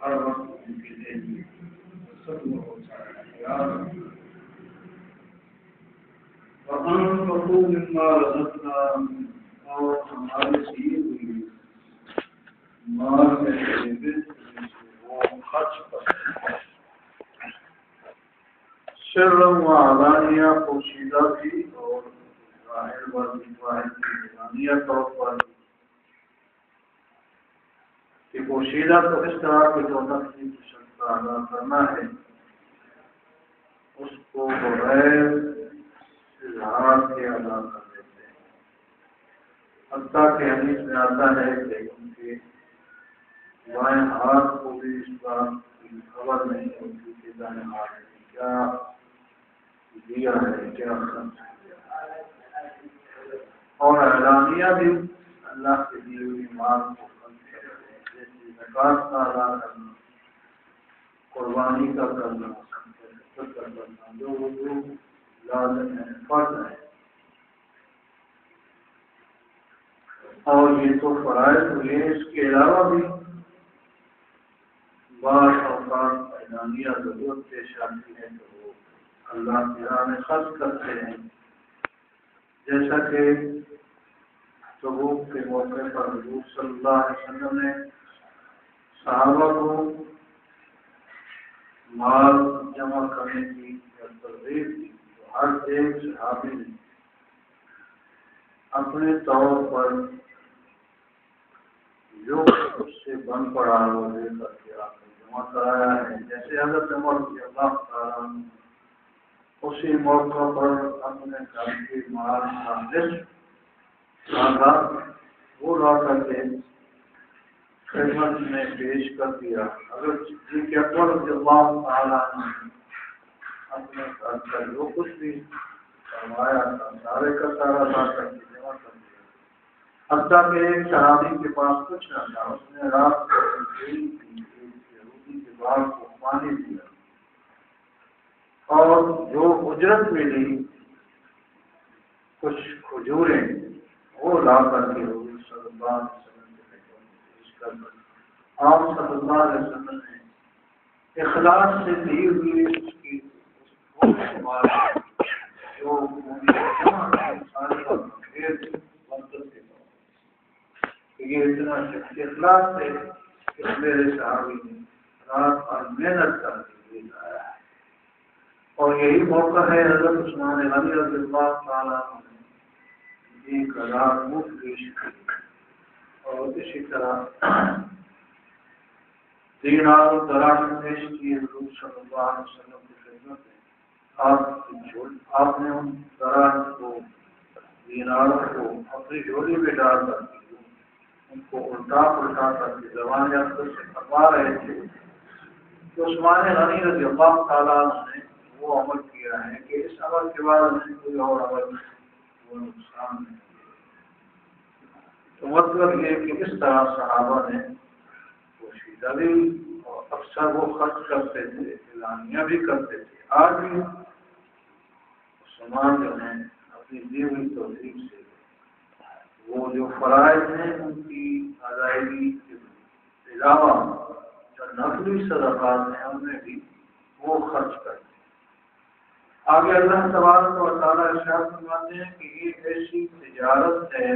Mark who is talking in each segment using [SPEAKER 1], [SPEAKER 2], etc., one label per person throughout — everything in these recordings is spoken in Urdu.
[SPEAKER 1] ہر وقت ان کے لیے سب ہوتا ہے اور ہماری دی ہوئی مال میں وہ خرچ شر و علانیہ پوشیدہ بھی اور ظاہر و ظاہر طور پر کہ پوشیدہ تو اس طرح کی جو نفسی شک کا ادا کرنا ہے، اس کو بغیر اظہار کے ادا کر دیتے ہیں۔ حتیٰ کہ حدیث میں آتا ہے کہ ان کے بائیں ہاتھ کو بھی اس بات کی خبر نہیں ہوتی کہ دائیں ہاتھ نے کیا دیا ہے، کیا خرچ کیا اور اعلانیہ بھی اللہ کے دیے ہوئی مال کو زکات کا ادا کرنا، قربانی کا کرنا کرنا، جو وہ لازم ہے، فرض ہے۔ اور یہ تو فرائض ہوئے، اس کے علاوہ بھی بعض اوقات اعلانیہ ضرورت پیش آتی ہے تو وہ اللہ تعالیٰ میں خرچ کرتے ہیں۔ جیسا کہ سبوک کے موقع پر حضور صلی اللہ علیہ وسلم نے صحابہ کو مال جمع کرنے کی ترغیب دی ہر ایک صحابی نے اپنے طور پر جو اس سے بن پڑا وہ لے کر کے آپ نے جمع کرایا ہے۔ جیسے حضرت عمر کی اللہ تعالیٰ اسی موقع پر اپنے گھر کے مال کا نصف وہ لا کر کے خدمت میں پیش کر دیا۔ اگر جی کے اکبر اللہ تعالیٰ نے اپنے گھر کا جو کچھ بھی فرمایا تھا، سارے کا سارا لا کر کے جمع کر دیا۔ حتیٰ کہ ایک شرابی کے پاس کچھ نہ تھا، اس نے رات کو کے بعد کو پانی دیا اور جو اجرت ملی، کچھ کھجوریں وہ لا کر کے حضور صلی اللہ علیہ وسلم آپ صلی اللہ علیہ وسلم نے اخلاص سے دی ہوئی اس کی یہ اتنا اخلاص سے میرے صحابی نے رات اور محنت کر کے لایا ہے۔ اور یہی موقع ہے حضرت عثمان غنی رضی اللہ تعالیٰ نے ایک ہزار مفت پیش کی اور اسی طرح تین آل دراز پیش کی حضور صلی اللہ علیہ وسلم کی خدمت میں۔ آپ آپ نے ان دراز کو دیناروں کو اپنی جھولی میں ڈال کر ان کو الٹا پلٹا کر کے زبان اختر سے کروا رہے تھے۔ تو عثمان غنی رضی اللہ تعالیٰ نے وہ عمل کیا ہے کہ اس عمل کے بعد انہیں کوئی اور عمل وہ نقصان نہیں۔ تو مطلب یہ کہ اس طرح صحابہ نے پوشیدہ بھی اور اکثر وہ خرچ کرتے تھے، اعلانیہ بھی کرتے تھے۔ آج بھی مسلمان جو ہیں، اپنی دی ہوئی توفیق سے وہ جو فرائض ہیں، ان کی ادائیگی کے علاوہ جو نقلی صدقات ہیں ان میں بھی وہ خرچ کرتے ہیں آگے اللہ تبارک و تعالیٰ ارشاد فرماتے ہیں کہ یہ ایسی تجارت ہے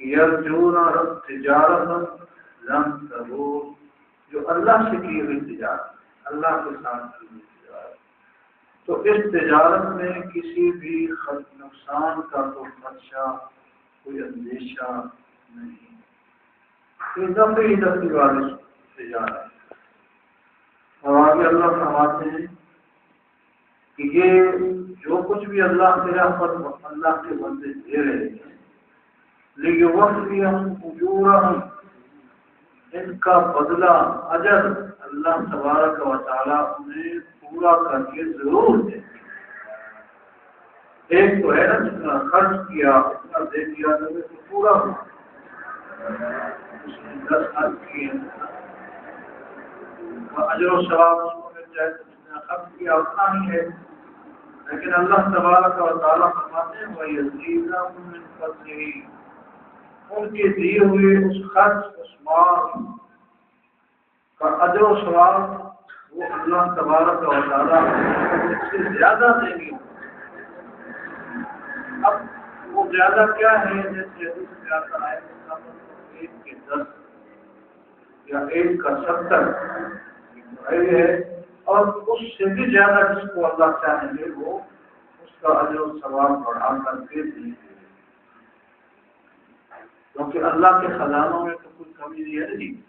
[SPEAKER 1] یرجون تجارت لم تبور۔ جو اللہ سے کی ہوئی تجارت اللہ کے ساتھ کی ہوئی تجارت تو اس تجارت میں کسی بھی نقصان کا کوئی خدشہ، کوئی اندیشہ نہیں۔ یہ دفعہ ہی دفعی والی تجارت اور آگے اللہ فرماتے ہیں کہ یہ جو کچھ بھی اللہ کے پر اللہ کے بندے دے رہے ہیں لیکن وقت ان کا بدلہ اجر اللہ تبارک و تعالیٰ انہیں پورا کر کے ضرور دے ایک تو ہے نا جتنا خرچ کیا، اتنا دے دیا تو پورا ہو۔ دس خرچ کیے اجر و ثواب اس کو مل جائے تو جتنا خرچ کیا اتنا ہی ہے۔ لیکن اللہ تبارک و تعالیٰ فرماتے ہیں وہ یزید ان کے دیے ہوئے اس خرچ اس مال کا اجر و سوال وہ اللہ تبارک و تعالیٰ سے زیادہ دیں گے۔ اب وہ زیادہ کیا ہے؟ جیسے زیادہ ہے ایک کے دس یا ایک کا ستر ہے۔ اور اس سے بھی زیادہ جس کو اللہ چاہیں گے وہ اس کا اجر و ثواب بڑھا کر کے دیں گے۔ کیونکہ اللہ کے خزانوں میں تو کوئی کمی نہیں ہے جی۔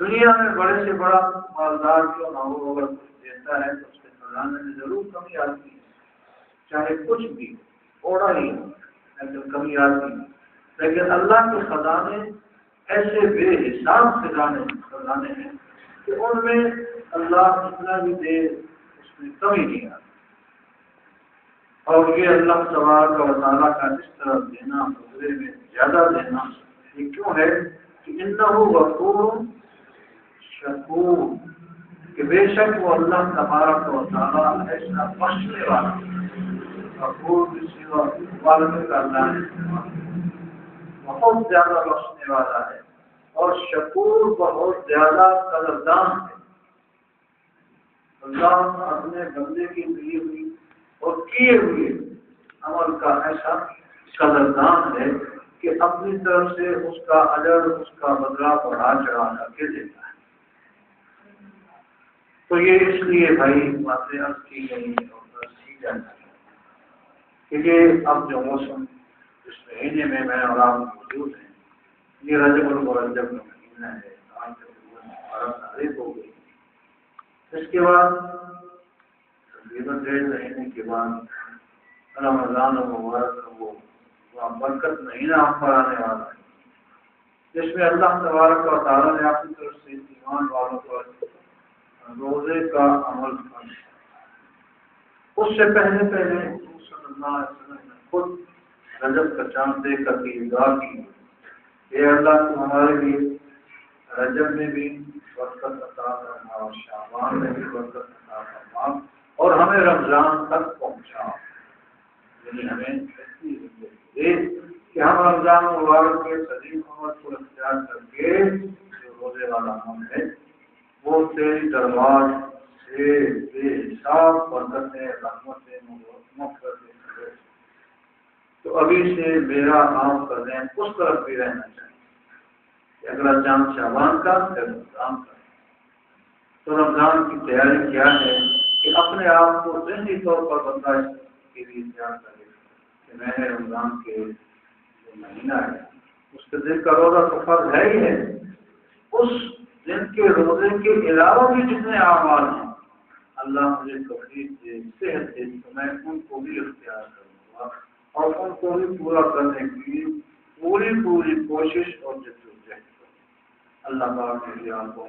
[SPEAKER 1] دنیا میں بڑے سے بڑا مالدار کیوں نہ ہو اگر کچھ دیتا ہے تو اس کے خزانے میں ضرور کمی آتی ہے۔ چاہے کچھ بھی، تھوڑا ہی لیکن کمی آتی ہے۔ لیکن اللہ کے خزانے ایسے بے حساب خزانے خزانے ہیں کہ ان میں اللہ جتنا بھی دے اس میں کمی نہیں آتی۔ اور یہ اللہ سوال کا تعالیٰ کا اس طرح دینا بدلے میں زیادہ دینا۔ یہ کیوں ہے؟ کہ ان غفور شکور۔ کہ بے شک وہ اللہ تبارک و تعالیٰ ایسا بخشنے والا۔ غفور والد کا اللہ ہے۔ بہت زیادہ بخشنے والا ہے۔ اور شکور بہت زیادہ قدردان ہے۔ اللہ اپنے بندے کی ملی ہوئی کیے ہوئے عمل کا ایسا قدردان ہے کہ اپنی طرف سے اس کا اجر، اس کا بدلا بڑھا چڑھا کر کے دیتا ہے۔ تو یہ اس لیے بھائی باتیں اب کی گئی اور کی جانا کہ یہ اب جو موسم اس مہینے میں میں اور آپ موجود ہیں، یہ رجب الرجب کا مہینہ ہے، آج تک ہو گئی۔ اس کے بعد تقریباً ڈیڑھ مہینے کے بعد رمضان و مبارک وہ برکت نہیں نہ پر آنے والا ہے۔ جس میں اللہ تبارک و تعالیٰ نے اپنی طرف سے ایمان والوں پر روزے کا عمل کر اس سے پہلے پہلے صلی اللہ علیہ وسلم نے خود رجب کا چاند دے کر کے دعا کی یہ اللہ تو ہمارے لیے رجب میں بھی برکت عطا کرنا اور شامان میں بھی برکت عطا کرنا اور ہمیں رمضان تک پہنچا۔ یعنی ہمیں ایسی کہ ہم رمضان مبارک کے صدیق محمد کو اختیار کر کے جو روزے والا ہم ہے وہ تیری دربار سے بے حساب برکتیں، رحمتیں مفرتیں تو ابھی سے میرا عام کر دیں اس طرف بھی رہنا چاہیے۔ کہ اگلا چاند شابان کا، پھر رمضان کا۔ تو رمضان کی تیاری کیا ہے؟ کہ اپنے آپ کو ذہنی طور پر بندہ کے لیے تیار کرے کہ میں نے رمضان کے جو مہینہ ہے، اس کے دن کا روزہ تو فرض ہے ہی ہے، اس دن کے روزے کے علاوہ بھی جتنے اعمال ہیں، اللہ مجھے تفریح دے، صحت دے، تو میں ان کو بھی اختیار کروں گا اور ان کو بھی پورا کرنے کی پوری پوری کوشش اور جدوجہد کروں اللہ پاک کے آپ کو